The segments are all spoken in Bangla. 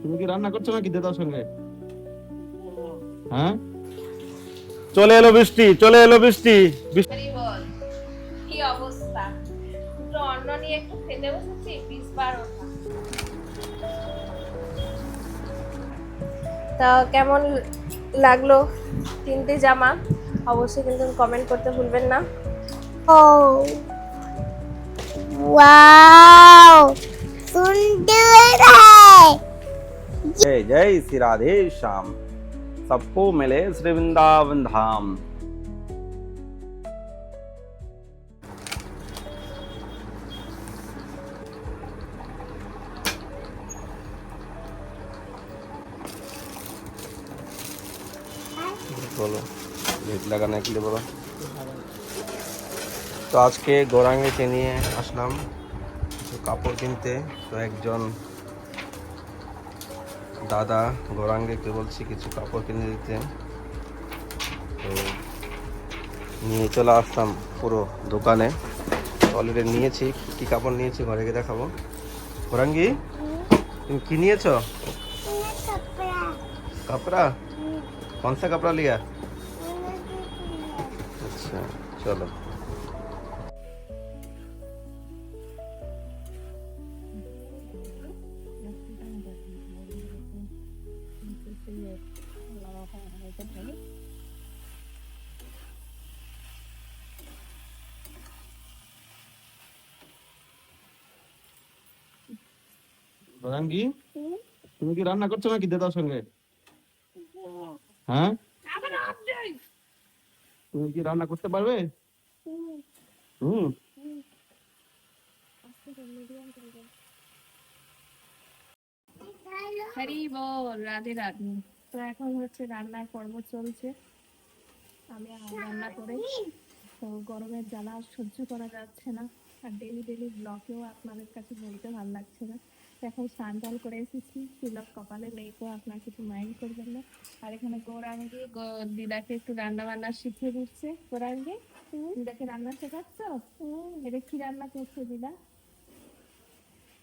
তুমি কি রান্না করছ নাকি দাদার সঙ্গে? হ্যাঁ? চলে এলো বৃষ্টি চলে এলো বৃষ্টি। বৃষ্টি বল কি অবস্থা? দুটো অন্ন নিয়ে একটু খেতে বসেছি ওঠা তা কেমন লাগল তিনটে জামা? অবশ্যই কিন্তু কমেন্ট করতে ভুলবেন না। Oh. Wow. सुंदर है। जय जय श्री राधे श्याम। सबको मिले श्री वृंदावन धाम। बोलो भेद लगाने के लिए बोलो। तो आज के गौरांगे के लिए असलम। কাপড় কিনতে তো একজন দাদা গৌরাঙ্গেকে বলছি কিছু কাপড় কিনে দিতে। তো নিয়ে চলে আসতাম পুরো দোকানে। অলরেডি নিয়েছি কী কাপড় নিয়েছি ঘরে গিয়ে দেখাবো। গৌরাঙ্গি তুমি কি নিয়েছ? কাপড়া? কনসা কাপড়া লিয়া? আচ্ছা চলো। রাঙ্গি তুমি কি রান্না করছ নাকি দাদার সঙ্গে? হ্যাঁ? তুমি কি রান্না করতে পারবে? হুম। হরি বল রাধে রাধে। তো এখন হচ্ছে রান্নার পর্ব চলছে। আমি আর রান্না করে তো গরমের জ্বালা সহ্য করা যাচ্ছে না। আর ডেলি ডেলি ব্লকেও আপনাদের কাছে বলতে ভালো লাগছে না। এখন স্নান টান করে এসেছি। তিলক কপালে নেই তো আপনার কিছু মাইন্ড করবেন না। আর এখানে গৌরাঙ্গি দিদাকে একটু রান্না বান্না শিখিয়ে দিচ্ছে। গৌরাঙ্গি দিদাকে রান্না শেখাচ্ছ? এটা কি রান্না করছে দিদা?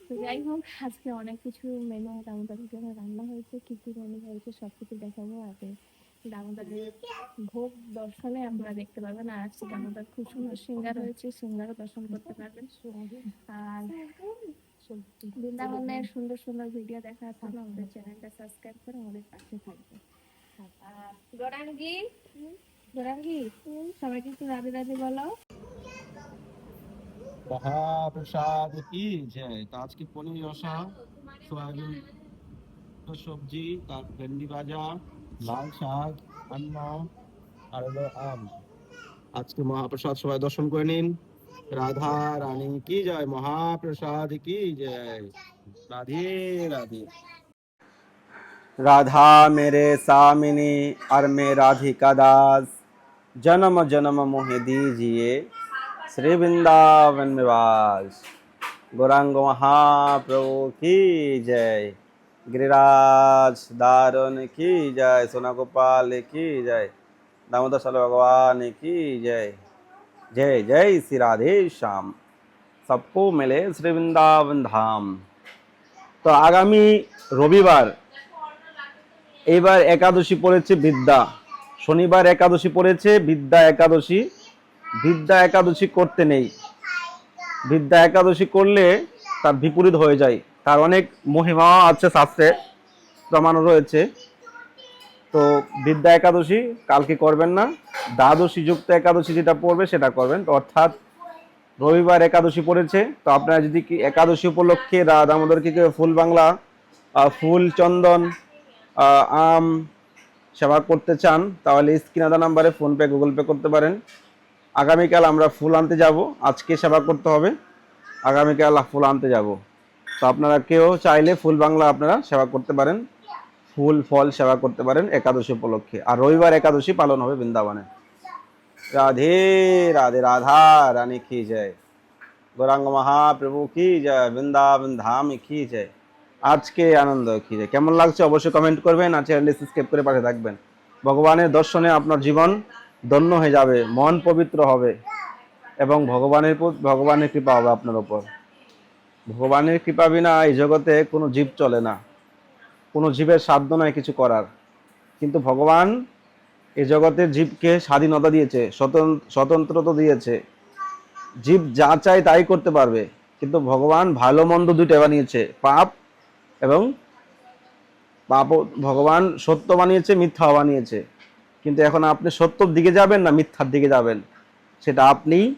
তো যাই হোক আজকে অনেক কিছু মেনু দামোদরের জন্য রান্না হয়েছে। কি কি মেনু হয়েছে সব কিছু দেখাবো আগে। দামোদরের ভোগ দর্শনে আপনারা দেখতে পাবেন। আর আজকে দামোদর খুব সুন্দর সিঙ্গার হয়েছে। সিঙ্গারও দর্শন করতে পারবেন। আর বৃন্দাবনের সুন্দর সুন্দর ভিডিও দেখার জন্য আমাদের চ্যানেলটা সাবস্ক্রাইব করে আমাদের পাশে থাকবে। আর গৌরাঙ্গি? গৌরাঙ্গি সবাইকে একটু রাধে রাধে বলো। মহাপ্রসাদ কি জয় তো আজকে পনির রসা সয়াবিন সবজি তার ভেন্ডি ভাজা লাল শাক অন্ন আর হলো আম। আজকে মহাপ্রসাদ সবাই দর্শন করে নিন। राधा रानी की जय, महाप्रसाद की जय। राधे राधे। राधा मेरे सामिनी और मे राधिका दास, जन्म जन्म मोह दीजिए, श्री वृंदावन में वास। गौरांग महाप्रभु की जय, गिरिराज दारुण की जय सोना गोपाल की जय, दामोदर सल भगवान की जय। जय जय श्री राधे श्याम सबको मिले श्री वृंदावन धाम তো আগামী রবিবার এইবার একাদশী পড়েছে বিদ্যা শনিবার একাদশী পড়েছে বিদ্যা একাদশী বিদ্যা একাদশী করতে নেই বিদ্যা একাদশী করলে তার বিপরীত হয়ে যায় তার অনেক মহিমা আছে শাস্ত্রে প্রমাণ রয়েছে তো বিদ্যা একাদশী কালকে করবেন না। দ্বাদশী যুক্ত একাদশী যেটা পড়বে সেটা করবেন। অর্থাৎ রবিবার একাদশী পড়েছে। তো আপনারা যদি কি একাদশী উপলক্ষে রা- দামোদরকে কেউ ফুল বাংলা ফুল, চন্দন আম সেবা করতে চান, তাহলে স্ক্রিন আদা নাম্বারে ফোনপে গুগল পে করতে পারেন। আগামীকাল আমরা ফুল আনতে যাব। আজকে সেবা করতে হবে। আগামীকাল ফুল আনতে যাব। তো আপনারা কেউ চাইলে ফুল বাংলা আপনারা সেবা করতে পারেন। ফুল ফল সেবা করতে পারেন একাদশী উপলক্ষে। আর রবিবার একাদশী পালন হবে বৃন্দাবনে। রাধে রাধে, রাধা, রানী কি যায় গৌরাঙ্গ মহাপ্রভু কি যায় বৃন্দাবন ধাম কি যায় আজকে আনন্দ কি যায় কেমন লাগছে অবশ্যই কমেন্ট করবেন আর চ্যানেলটি সাবস্ক্রাইব করে পাশে থাকবেন। ভগবানের দর্শনে আপনার জীবন ধন্য হয়ে যাবে, মন পবিত্র হবে এবং ভগবানের ভগবানের কৃপা হবে আপনার উপর। ভগবানের কৃপা বিনা এই জগতে কোনো জীব চলে না। কোনো জীবের সাধ্য নয় কিছু করার। কিন্তু ভগবান এ জগতের জীবকে স্বাধীনতা দিয়েছে, স্বতন- স্বতন্ত্রতা দিয়েছে। জীব যা চায় তাই করতে পারবে, কিন্তু ভগবান ভালো মন্দ দুইটা বানিয়েছে, পাপ এবং পাপ ভগবান সত্য বানিয়েছে, মিথ্যা বানিয়েছে। কিন্তু এখন আপনি সত্যর দিকে যাবেন না মিথ্যার দিকে যাবেন? সেটা আপনি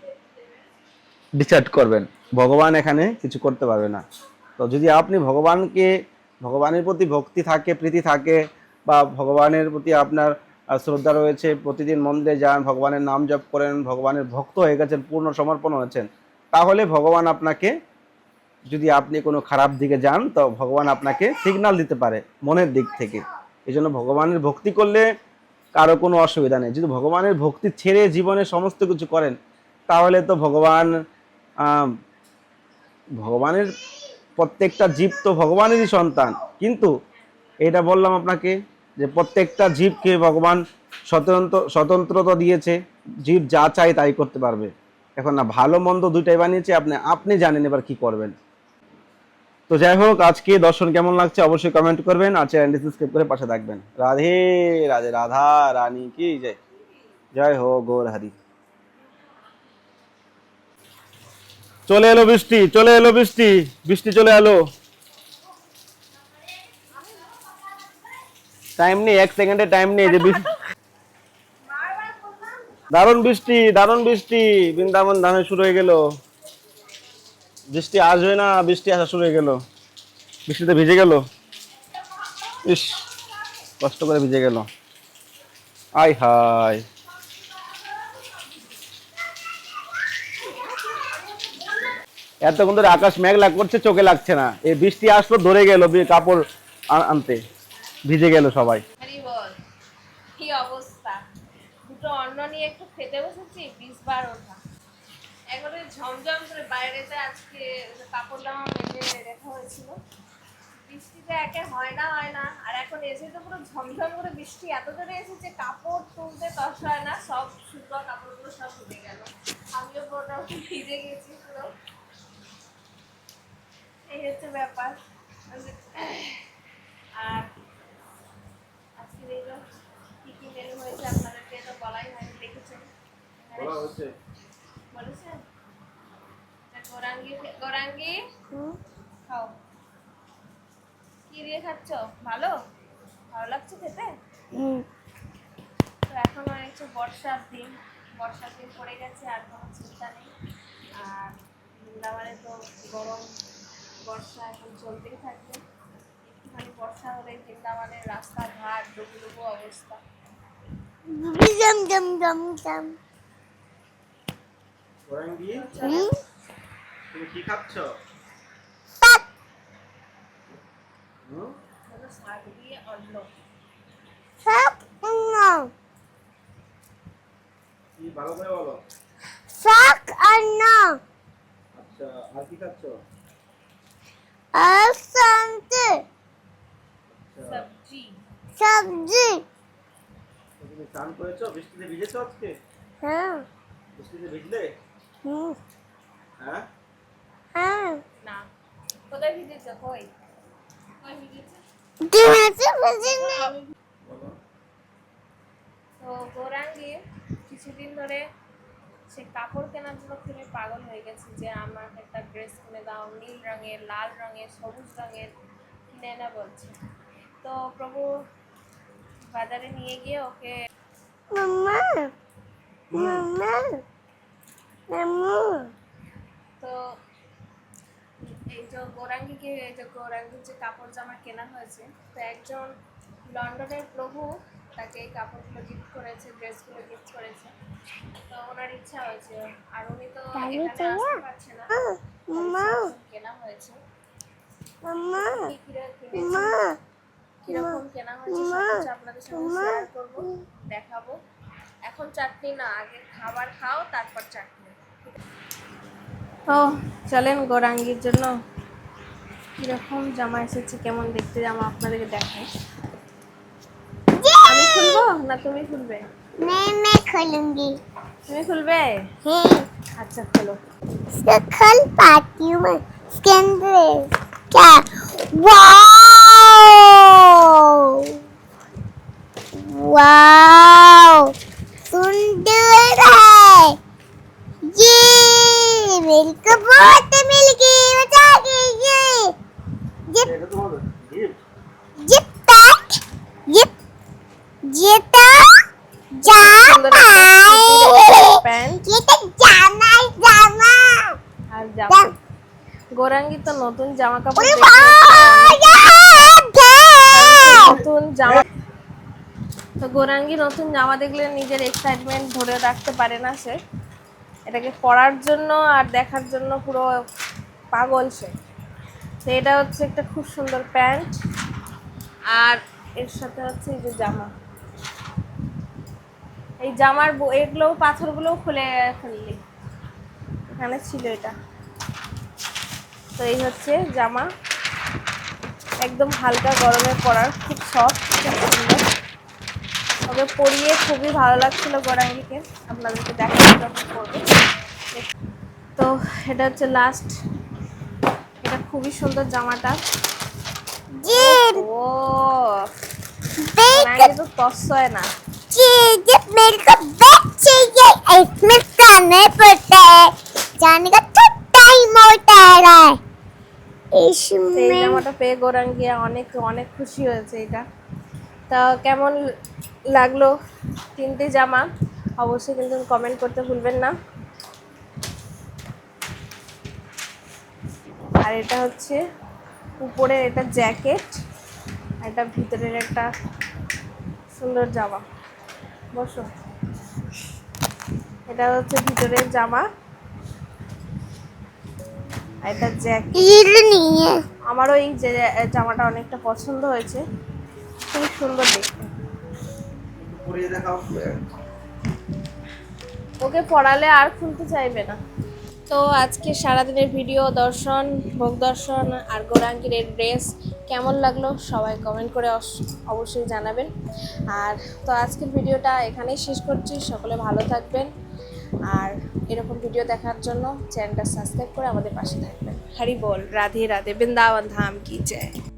ডিসাইড করবেন। ভগবান এখানে কিছু করতে পারবে না। তো যদি আপনি ভগবানকে ভগবানের প্রতি ভক্তি থাকে, প্রীতি থাকে বা ভগবানের প্রতি আপনার শ্রদ্ধা রয়েছে, প্রতিদিন মন্দিরে যান, ভগবানের নাম জপ করেন, ভগবানের ভক্ত হয়ে গেছেন, পূর্ণ সমর্পণ হয়েছেন, তাহলে ভগবান আপনাকে, যদি আপনি কোনো খারাপ দিকে যান, তো ভগবান আপনাকে সিগন্যাল দিতে পারে মনের দিক থেকে। এই জন্য ভগবানের ভক্তি করলে কারও কোনো অসুবিধা নেই। যদি ভগবানের ভক্তি ছেড়ে জীবনে সমস্ত কিছু করেন, তাহলে তো ভগবান ভগবানের প্রত্যেকটা জীব তো ভগবানেরই সন্তান। কিন্তু এটা বললাম আপনাকে যে প্রত্যেকটা জীবকে ভগবান স্বতন্ত্র, স্বতন্ত্রতা দিয়েছে। জীব যা চায় তাই করতে পারবে। এখন না, ভালো মন্দ দুইটাই বানিয়েছে, আপনি আপনি জানেন এবার কি করবেন। তো যাই হোক, আজকে দর্শন কেমন লাগছে অবশ্যই কমেন্ট করবেন আর চ্যানেলটি সাবস্ক্রাইব করে পাশে থাকবেন। রাধে রাধে, রাধা, রানী, কি জয় জয় হো গৌর, হরি। চলে এলো বৃষ্টি, চলে এলো বৃষ্টি বৃষ্টি চলে এলো। টাইম নেই, এক সেকেন্ডে টাইম নেই, যে দারুণ বৃষ্টি দারুণ বৃষ্টি, বৃন্দাবন ধানে শুরু হয়ে গেল। বৃষ্টি আসবে না, বৃষ্টি আসা শুরু হয়ে গেল। বৃষ্টিতে ভিজে গেল। ইস, কষ্ট করে ভিজে গেল। আই হাই এতক্ষণ ধরে আকাশ মেঘলা করছে, চোখে লাগছে না। এই বৃষ্টি আসলো, ধরে গেল কাপড় আনতে। ভিজে গেল সবাই। কি অবস্থা? দুটো নিয়ে একটু খেতে বসেছি, বিশ বার ঝমঝম করে বাইরেতে আজকে রেখা হয়েছিল। বৃষ্টিতে একে হয় না হয় না। আর এখন এসে তো পুরো ঝমঝম করে বৃষ্টি। এত এসেছে, কাপড় তুলতে হয় না, সব কাপড়গুলো সব গেল। আমিও মোটামুটি ভিজে গেছি পুরো। হচ্ছে ব্যাপার। আর আজকে যে কি কি মেনু হয়েছে আপনাদেরকে তো বলাই হয়নি দেখেছেন? বলেছেন? তা গোরাঙ্গি গোরাঙ্গি? খাও। কি দিয়ে খাচ্ছ? ভালো? ভালো লাগছে খেতে? তো এখন হয়েছে বর্ষার দিন। বর্ষার দিন পড়ে গেছে আর কোনো চিন্তা নেই। আর বৃন্দাবনে তো গরম। বর্ষা এখন চলতেই থাকবে। একটুখানি বর্ষা হলেই বৃন্দাবনের রাস্তাঘাট ডুবু ডুবু অবস্থা। জম জম জম জম। তুমি কি খাচ্ছ? শাক দিয়ে অন্ন। শাক না কি ভালো করে বলো। শাক আর আচ্ছা আর কি খাচ্ছ? আর শান্তি সবজি। সবজি। তুমি স্নান করেছ? বৃষ্টিতে ভিজেছো আজকে? হ্যাঁ। বৃষ্টিতে ভিজলে? হুম। হ্যাঁ? হ্যাঁ। না। কোথায় ভিজেছ? কই? কই ভিজেছে? তো গৌরাঙ্গি কিছুদিন ধরে সে কাপড় কেনার জন্য খুবই পাগল হয়ে গেছে যে আমার একটা ড্রেস কিনে দাও নীল রঙের লাল রঙের সবুজ রঙের কিনে না বলছে। তো প্রভু বাজারে নিয়ে গিয়ে ওকে তো এই যে গৌরাঙ্গিকে এই যে গৌরাঙ্গির যে কাপড় জামা কেনা হয়েছে তো একজন লন্ডনের প্রভু তাকে এই কাপড়গুলো গিফট করেছে ড্রেসগুলো গিফট করেছে। তো ওনার ইচ্ছা হয়েছে। আর উনি তো এখানে আসতে পারছে না। মাম্মা কেনা হয়েছে। কীরকম কেনা হয়েছে আপনাদের সঙ্গে শেয়ার করব দেখাবো। এখন চাটনি না আগে খাবার খাও তারপর চাটনি। ও চলেন গৌরাঙ্গির জন্য। কীরকম জামা এসেছে কেমন দেখতে জামা আপনাদেরকে দেখাই। আমি खुलबो ना तुम ही खुलबे मैं मैं खोलूँगी। तुम ही खुलबे हाँ हम्म। अच्छा খোলো इसको खोल पाती हूँ मैं। इसके अंदर क्या? वाओ! वाओ! सुंदर है। ये मेरी कबूतर मिल गई बचा गई ये ये तो बहुत। নতুন জামা কাপড় নতুন জামা তো গোরাঙ্গি নতুন জামা দেখলে নিজের এক্সাইটমেন্ট ধরে রাখতে পারে না সে। এটাকে পরার জন্য আর দেখার জন্য পুরো পাগল সে। তো এটা হচ্ছে একটা খুব সুন্দর প্যান্ট। আর এর সাথে হচ্ছে এই যে জামা। এই জামার ব- এগুলো পাথরগুলোও খুলে ফেললি। এখানে ছিল এটা। তো এই হচ্ছে জামা একদম হালকা গরমে পরার খুব সফট খুব সুন্দর ওকে পরিয়ে খুবই ভালো লাগছিল গরাঙ্গিকে আপনাদেরকে দেখাবো যখন পরবে তো এটা হচ্ছে লাস্ট এটা খুবই সুন্দর জামাটা জিপ ও বেক গরাঙ্গি তো তসয় না जिप मेरे को बैग चाहिए इसमें करने पड़ता है जाने का মোটারা জামাটা পেয়ে গৌরাঙ্গিয়া অনেক অনেক খুশি হয়েছে এটা। তা কেমন লাগল তিনটে জামা? অবশ্যই কিন্তু কমেন্ট করতে ভুলবেন না। আর এটা হচ্ছে উপরের এটা জ্যাকেট আর এটা ভিতরের একটা সুন্দর জামা। বসো। এটা হচ্ছে ভিতরের জামা। এটা জ্যাকেট নিয়ে। আমারও এই জামাটা অনেকটা পছন্দ হয়েছে। খুব সুন্দর দেখতে। ওকে পড়ালে আর খুলতে চাইবে না। তো আজকে সারাদিনের ভিডিও দর্শন ভোগ দর্শন আর গৌরাঙ্গীর ড্রেস কেমন লাগল সবাই কমেন্ট করে অবশ্যই জানাবেন। আর তো আজকের ভিডিওটা এখানেই শেষ করছি। সকলে ভালো থাকবেন। আর এরকম ভিডিও দেখার জন্য চ্যানেলটা সাবস্ক্রাইব করে আমাদের পাশে থাকবেন। হরি বল, রাধে রাধে, বৃন্দাবন ধাম কি জয়।